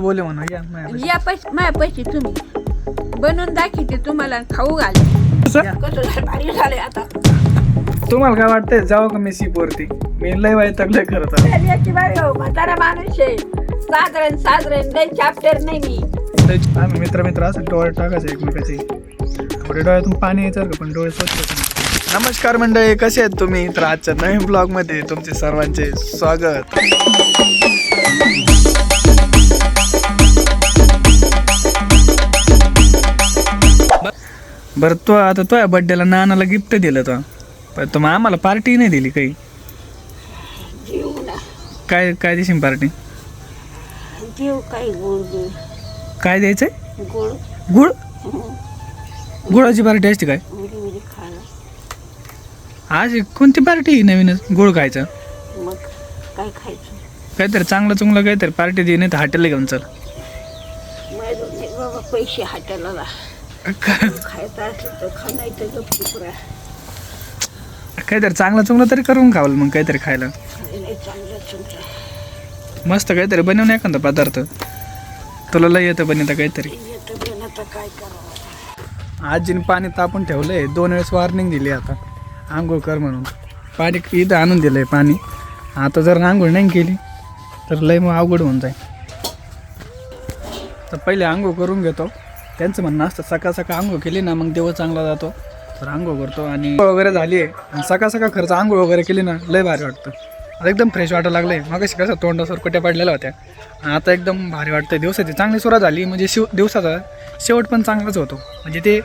बोले म्हणा या माझ्यापाशी. या पैसे माझ्या पैसे तुम्ही. बनवून दाखवते तुम्हाला खाऊ घाल. कसं? कसं झालं? भारी झालंय आता. तुम्हाला काय वाटतंय? जावं का मी सीप वरती मी लय वाईट टाकलंय खरं तर याची बाई हो म्हातारा माणूस आहे. साधारण साधारण लय चॅप्टर नाही मी. आम्ही मित्र मित्र असं डोळे टाकायचे एकमेकाचे. थोडे डोळ्यातून पाणी यायचं का? पण डोळे स्वच्छ होते. नमस्कार मंडळी कसे आहेत तुम्ही? तर आजच्या नवीन ब्लॉगमध्ये तुमचे सर्वांचे स्वागत. बरं तो आता तो बड्डेला नानाला गिफ्ट दिलं तो. पण तो मग आम्हाला पार्टी नाही दिली काही. ना काय काय देशील पार्टी जीव काही गोड गोड काय द्यायचंय? गोड गुळ? गुळाची पार्टी असते काय? उडी उडी खाणं आज कोणती पार्टी नवीनच? गुळ खायचं. मग काय खायचं? काहीतरी चांगलं चुंगलं काहीतरी पार्टी दे नाही तर हॉटेलला घेऊन चल. माझं नाही बाबा पैसे हाताला खायचं असलं तर खा नाही तर गपचूप राहा. काहीतरी चांगलं चुंगलं तरी करून खावलं मग काहीतरी खायला. चांगलं मस्त काहीतरी बनवून एखादा पदार्थ. तुला लय येतं बनवता काहीतरी. येतं पण आता काय करावं? आजीने पाणी तापून ठेवलंय. दोन वेळेस वॉर्निंग दिली आता. आंघोळ कर म्हणून. पाणी इथं आणून दिलंय पाणी. आता जर आंघोळ नाही केली तर लय मग अवघड होऊन जाईल. तर पहिले आंघोळ करून घेतो. त्यांचं म्हणणं असतं सकाळ सकाळ आंघोळ केली ना मग देव चांगला जातो. तर आंघोळ करतो आणि वगैरे झाली. आहे आणि सकाळ सकाळ खर्च आंघोळ वगैरे केली ना लय भारी वाटतं. आता एकदम फ्रेश वाटायला लागलंय. मग कसं तोंडासवर कुठ्या पडलेल्या होत्या. आता एकदम भारी वाटतं दिवसाची चांगली सुरुवात झाली. म्हणजे शिव दिवसाचा शेवट पण चांगलाच होतो. म्हणजे ते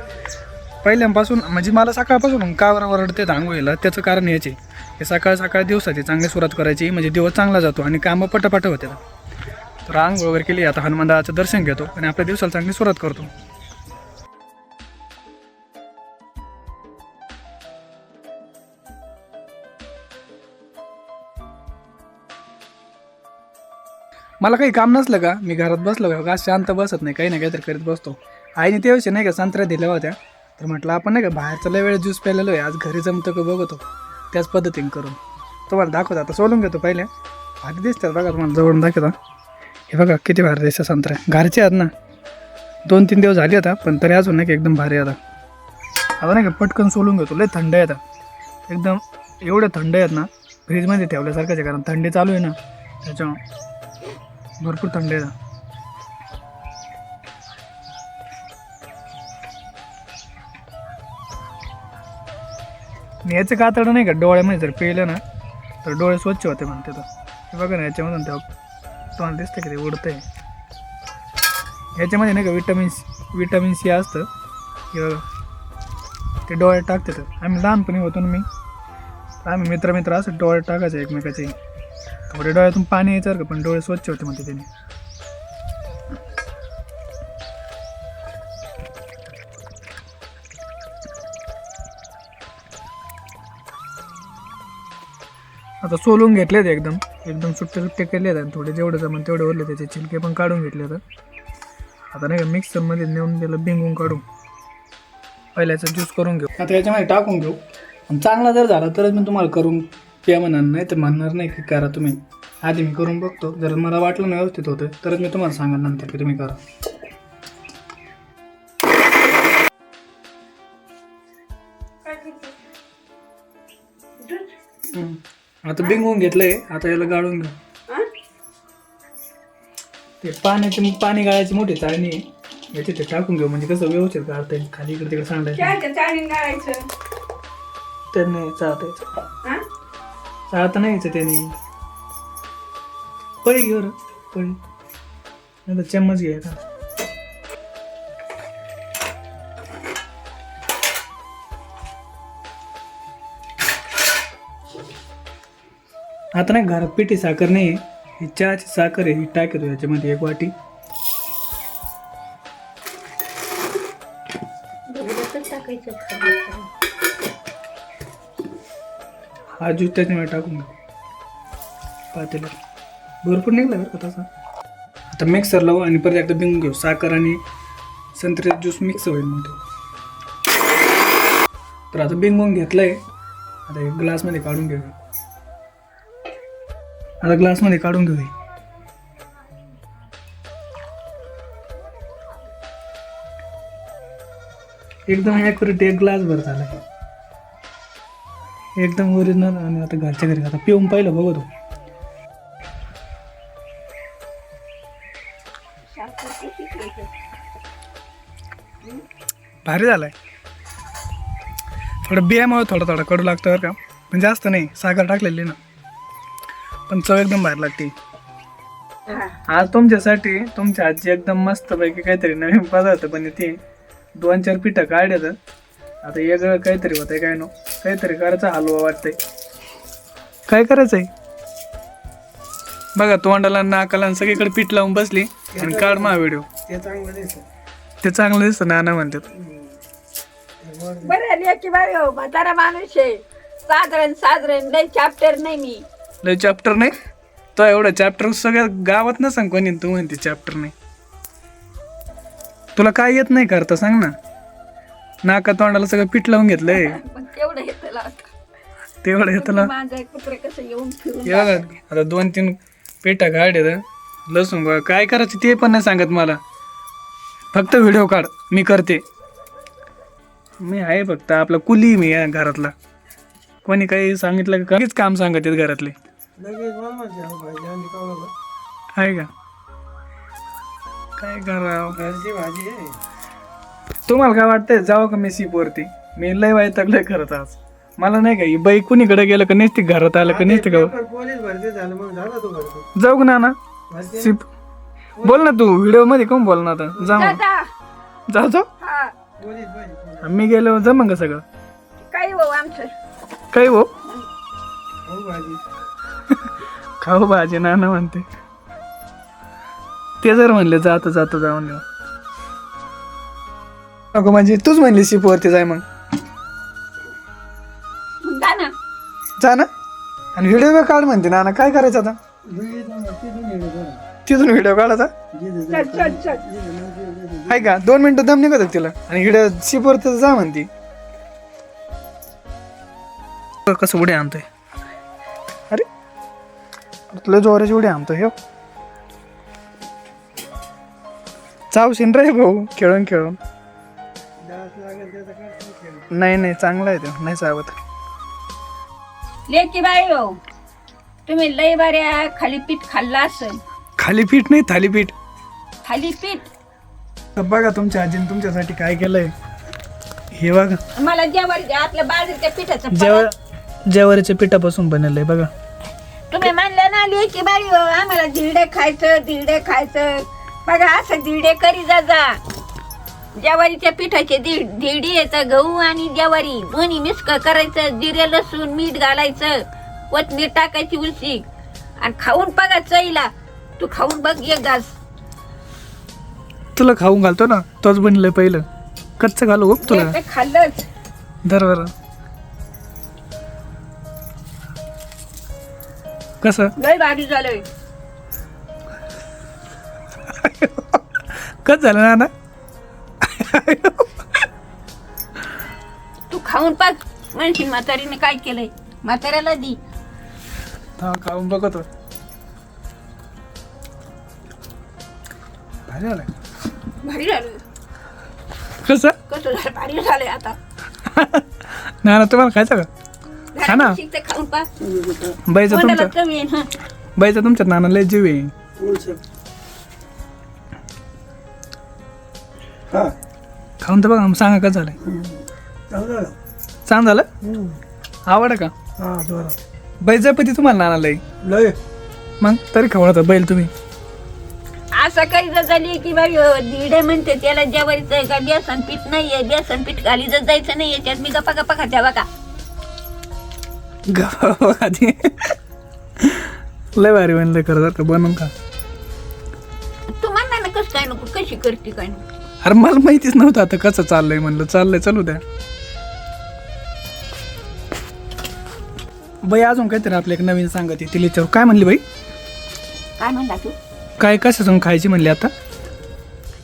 पहिल्यापासून म्हणजे मला सकाळपासून का बरं ओरडते आंघोळीला. त्याचं कारण याचे की सकाळ सकाळ दिवसाची चांगली सुरुवात करायची. म्हणजे दिवस चांगला जातो आणि कामं पटापट होते तर आंघोळ वगैरे केली आता हनुमानदाचं दर्शन घेतो आणि आपल्या दिवसाला चांगली सुरुवात करतो. मला काही काम नसलं का? मी घरात बसलो का? शांत बसत नाही काही ना काहीतरी करीत बसतो. आईने त्या नाही का संत्र्या दिल्या होत्या? तर म्हटलं आपण नाही का बाहेरचा लय वेळ ज्यूस प्यायलेलो आहे आज घरी जमतं का बघतो? त्याच पद्धतीने करून तुम्हाला दाखवतो आता सोलून घेतो पहिले. भारी दिसतात बघा तुम्हाला जवळून दाखवता. हे बघा किती भारी दिसतं संत्र्या घरचे आहेत ना. दोन तीन दिवस झाले आता पण तरी अजून नाही का एकदम भारी आता. आता नाही का पटकन सोलून घेतो. लय थंड आहे आता. एकदम एवढे थंड आहेत ना फ्रीजमध्ये ठेवल्यासारखंच आहे कारण थंडी चालू आहे ना त्याच्यामुळे भरपूर थंड आहे आता. याचं कातडं नाही का डोळ्यामध्ये जर पेलं ना तर डोळे स्वच्छ होते म्हणते तर हे बघा ना याच्यामधून तेव्हा तुम्हाला दिसतं की ते उडतंय. याच्यामध्ये नाही का विटॅमिन विटॅमिन सी असतं. हे बघा. ते डोळे टाकते तर आम्ही लहानपणी होतो ना मी. आम्ही मित्र मित्र असं डोळे टाकायचे एकमेकाचे. थोडे डोळ्यातून पाणी यायचं का पण डोळे स्वच्छ होते म्हणते त्याने. आता सोलून घेतलेत एकदम. एकदम सुट्टे सुट्टे केले आहेत आणि थोडे जेवढे जमन तेवढे ओरले त्याचे छिलके पण काढून घेतले तर. आता नाही का मिक्सरमध्ये नेऊन त्याला बिंगून काढू पहिल्याचा ज्यूस करून घेऊ. आता याच्यामध्ये टाकून घेऊ. आणि चांगला जर झाला तरच मी तुम्हाला करून प्या म्हणणार नाही तर म्हणणार नाही की करा तुम्ही. आधी मी करून बघतो. जर मला वाटलं नाही व्यवस्थित होतं तरच मी तुम्हाला सांगा नंतर की तुम्ही करा. आता बिंगवून घेतलंय. आता याला गाळून घेऊ हा? ते पाण्याचे पाणी गाळायची मोठी चाळणी आहे. याची ते टाकून घेऊ. म्हणजे कसं व्यवस्थित काढता येईल. खाली इकडे तिकडे सांडायचं. चहाच्या चाळीन गाळायचं? त्याने चालता यायचं हा? चालता नाही यायचं त्याने. पळी घेऊ रे पळी. नाही तर चम्मच घ्यायचा. आता नाही घरात पिठी साखर नाही आहे. ही चहाची साखर आहे. ही टाकतो याच्यामध्ये एक वाटी. हा ज्यूस त्याच्यामध्ये टाकून पातेला भरपूर निघला बरं का तसा. आता मिक्सर लावू आणि परत एकदा बिंगून घेऊ. साखर आणि संत्र्याचा ज्यूस मिक्स होईल मग तर आता बिंगून घेतलंय. आता एक ग्लासमध्ये काढून घेऊ आता ग्लासमध्ये काढून घेऊ एकदम ॲक्युरेट एक ग्लास भर झाला एकदम ओरिजिनल आणि आता घरच्या घरी आता पिऊन पाहिलं बघू तो भारी झालाय. थोडं बिया मग थोडं थोडा कडू लागतं बरं का. म्हणजे असतं नाही साखर टाकलेली ना. पण चव एकदम बाहेर लागते. आज तुमच्यासाठी तुमच्या आजी एकदम मस्त पैकी काहीतरी नवीन पदार्थ बनवते. दोन चार पिठं काढल्यात आता वेगळं काहीतरी होतंय काय नो. काहीतरी करायचं हलवा वाटतंय. काय करायचंय? बघा तोंडाला नाकाला सगळीकडे पीठ लावून बसली आणि काढ मा व्हिडिओ. ते चांगलं दिसत ते चांगलं दिसतं नाना म्हणतात. बरं आली की बाई हो म्हातारा माणूस आहे. साधारण साधारण लय चॅप्टर नाही मी. लय चॅप्टर नाही. तो एवढं चॅप्टर सगळ्या गावात ना सांग कोणी तू म्हणते चॅप्टर नाही. तुला काय येत नाही करता सांग ना. नाका तोंडाला सगळं पीठ लावून घेतलंय. तेवढं त्याला आता. तेवढं दोन तीन पेटा काढ लसूण गोळा. काय करायचं ते पण नाही सांगत मला. फक्त व्हिडिओ काढ मी करते. मी आहे फक्त आपला कुली मी या घरातला. कोणी काही सांगितलं का? काहीच काम सांगत आहेत घरातले. लगेच भाजी आणि आहे का? काय करावं? घरची भाजी आहे. तुम्हाला काय वाटतंय? जावं का मी सीपवरती मी लय वैतागलंय खरंच आज. मला नाही का ही बाई कुणीकडे गेलं का नेसती घरात आलं का नेसती का? पेपर पोलीस भरती झालं मग झाला तू भरती जाऊ ना ना भरती सीप बोल ना तू व्हिडिओमध्ये कोण बोल ना आता? जा मग. जा. जाऊ हा. पोलीस मी गेलो जमंग का सगळं. काही हो आमचं. काही हो? हो भाजी. खाऊ भाजी ना ना म्हणते. ते जर म्हणले जातो जातो जाऊन देऊ नको म्हणजे तूच म्हणली सीपवरती जाय मग. जा ना. जा ना. आणि व्हिडिओ काढ म्हणते ना ना काय करायचं आता? तिथून व्हिडिओ काढायचा चल. आहे का? दोन मिनिटं दम निघत तिला. आणि व्हिडिओ सीपवरती जा म्हणती. कसं उड्या आणतोय? तुला जोराची उड्या आणतोय हो. चावशीन रे भाऊ खेळून खेळून. नाही. नाही चांगला आहे तो नाही चावत. लेकी बाई हो. तुम्ही लय बऱ्या खाली पीठ खाल्ला असेल. खाली पीठ नाही थाली पीठ. खाली पीठ? तर बघा तुमच्या आजीने तुमच्यासाठी काय केलंय. हे बघा. मला जेवण आपल्या बाजरीच्या पिठाचं जेव जेवारीच्या पिठापासून बनवलंय बघा. तुम्ही म्हणले लेकी बाई हो? आम्हाला धिरडे खायचं धिरडे खायचं. बघा असं धिरडे करी जा जा. ज्वारीच्या पिठाचे धी- धिरडी यायचं गहू आणि ज्वारी दोन्ही मिक्स करायचं जिरे लसूण मीठ घालायचं कोथमीर टाकायची उलसी आणि खाऊन बघा चईला तू खाऊन बघ एक घास. तुला खाऊन घालतो ना तोच बनलंय पहिलं. कच्चं घालू बघ तुला. ते खाल्लंच. बरं. कसं? लय भारी झालंय. कच झालं ना ना तू खाऊन बघ. म्हणशील म्हातारीने काय केलंय. म्हाताऱ्याला दी. हा खाऊन बघतो. भारी झालंय. भारी झालं कसं? कसं झालं? भारी झालंय आता. ना ना तुम्हाला खायचं का? खा ना. बाईचा तुमच्या. बाईचा तुमच्यात नाना लय जीव आहे. हा. खाऊन तर बघा मग सांगा कसं झालंय. चांगलं झालं. छान झालं. आवड का? हा जोरात. बाईचा पती तुम्हाला नाना लय. लय. मग तरी खवळता बैल तुम्ही. असं काही जर झाली की बाई अं, धिडे म्हणते त्याला जेवारीचं का बेसन पीठ नाहीये बेसन पीठ घाली जर जायचं नाही याच्यात मी गप्पा गप्पा खात्या बघा. आधी लय भारी बनलं खरं जातं बनवून खा. तू म्हणणार ना कसं काय नको कशी करते काय नको. अरे मला माहितीच नव्हतं आता कसं चाललंय म्हणलं. चाललंय चालू द्या. बाई अजून काहीतरी आपल्या एक नवीन सांगत तिला विचारू काय म्हणली बाई? काय म्हणला तू? काय कशातून खायची म्हणली आता?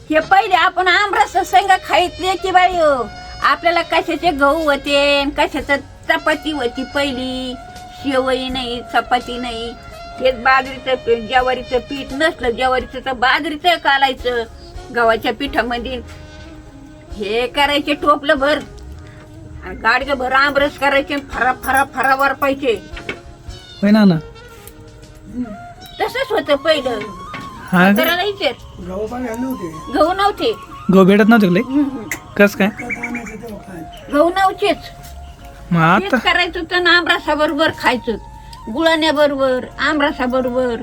हे पहिले आपण आमरस संग खायतले की बाई हो. आपल्याला कशाचे गहू होते आणि कशाचं चपाती होती पहिली शेवई नाही चपाती नाही. हेच बाजरीचं पीठ ज्वारीचं पीठ नसलं ज्वारीचं तर बाजरीचं कालायचं. गव्हाच्या पिठामध्ये हे करायचे टोपलं भर आणि गाडगे भर आमरस करायचे फरा फरा फरा वरपायचे होय ना ना तसंच होतं पहिलं. हा का? करायला इचेर गहू पाणी आणले होते. गहू नव्हते. गहू भेटत नव्हते का लई? हम्म. कस काय? गहू नव्हतेच. मग आता? करायचं होतं ना आमरसा बरोबर खायचं. गुळाण्याबरोबर आमरसा बरोबर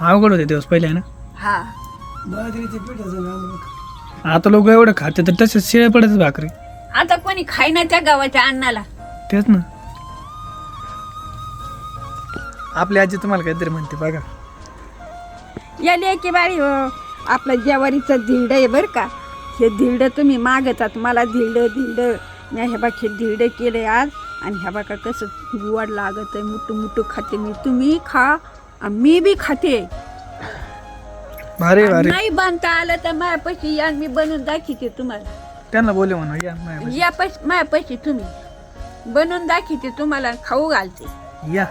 अवघड होते दिवस पहिले ना? हा. बाजरीचे पिठाचं नाम आता लोक एवढं खाते तर तसेच शिळे पडतात भाकरी. आता कोणी खायना त्या गावाच्या अन्नाला. तेच ना. आपली आजी तुम्हाला काहीतरी म्हणते बघा. याले की बारी हो आपलं ज्वारीचं धिरड आहे बरं का. हे धिरड तुम्ही मागतात मला धिरड धिरड मी ह्या बाकी धिरड केले आज. आणि ह्या बाका कसं गुवाड लागत आहे. मुटू मुटू खाते मी. तुम्ही खा मी बी खाते. भारी भारी. नाही बांधता आलं तर मायापाशी या मी बनवून दाखवते तुम्हाला. त्यांना बोले म्हणा या पैसे मायापाशी. तुम्ही. बनवून दाखवते तुम्हाला खाऊ घालते. या.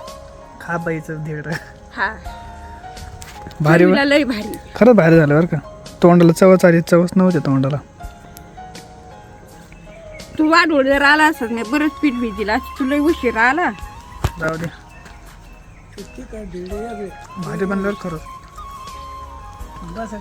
खा पाहिजे धीड हा. भारी चवीला लय भारी. खरंच भारी झालं बरं का. तोंडाला चवच आली चवच नव्हते तोंडाला. तू वाढवड जर आला असत नाही बरंच पीठ भिजला तुला उशीर आला. जाऊ दे. भारी बनल्यावर खरंच बस